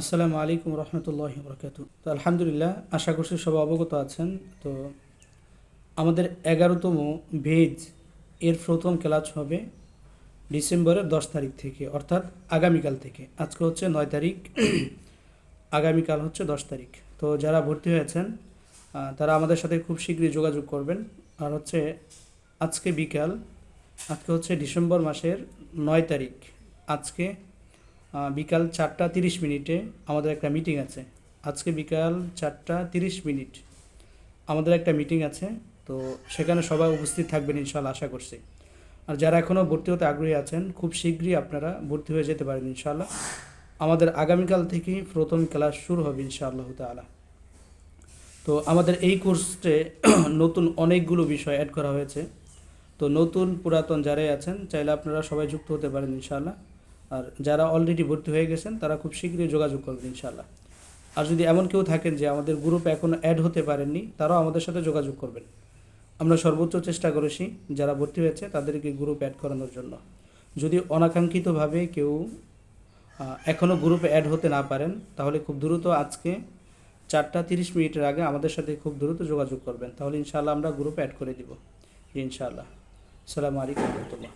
আসসালামু আলাইকুম রহমতুল্লাহ বরকাত। তো আলহামদুলিল্লাহ, আশা করছি সবাই অবগত আছেন। তো আমাদের এগারোতম ভেজ এর প্রথম ক্লাস হবে ডিসেম্বরের দশ তারিখ থেকে, অর্থাৎ আগামীকাল থেকে। আজকে হচ্ছে নয় তারিখ, আগামীকাল হচ্ছে দশ তারিখ। তো যারা ভর্তি হয়েছেন তারা আমাদের সাথে খুব শীঘ্রই যোগাযোগ করবেন। আর হচ্ছে আজকে বিকাল, আজকে হচ্ছে ডিসেম্বর মাসের নয় তারিখ। আজকে বিকাল চারটা তিরিশ মিনিটে আমাদের একটা মিটিং আছে। আজকে বিকাল চারটা তিরিশ মিনিট আমাদের একটা মিটিং আছে, তো সেখানে সবাই উপস্থিত থাকবেন ইনশাল্লাহ আশা করছি। আর যারা এখনও ভর্তি হতে আগ্রহী আছেন, খুব শীঘ্রই আপনারা ভর্তি হয়ে যেতে পারেন ইনশাল্লাহ আমাদের আগামীকাল থেকেই প্রথম ক্লাস শুরু হবে ইনশাআল্লাহ তাআলা। তো আমাদের এই কোর্সে নতুন অনেকগুলো বিষয় অ্যাড করা হয়েছে। তো নতুন পুরাতন যারাই আছেন, চাইলে আপনারা সবাই যুক্ত হতে পারেন ইনশাআল্লাহ। আর যারা অলরেডি ভর্তি হয়ে গেছেন, তারা খুব শীঘ্রই যোগাযোগ করবেন, ইনশাআল্লাহ। আর যদি এমন কেউ থাকেন যে আমাদের গ্রুপে এখনও অ্যাড হতে পারেননি, তারাও আমাদের সাথে যোগাযোগ করবেন। আমরা সর্বোচ্চ চেষ্টা করেছি, যারা ভর্তি হয়েছে, তাদেরকে গ্রুপ অ্যাড করানোর জন্য। যদি অনাকাঙ্ক্ষিতভাবে কেউ এখনও গ্রুপে অ্যাড হতে না পারেন, তাহলে খুব দ্রুত আজকে চারটা তিরিশ মিনিটের আগে আমাদের সাথে খুব দ্রুত যোগাযোগ করবেন। তাহলে ইনশাআল্লাহ আমরা গ্রুপে অ্যাড করে দিব, ইনশাআল্লাহ। সালামু আলাইকুম রহমতুল্লাহ।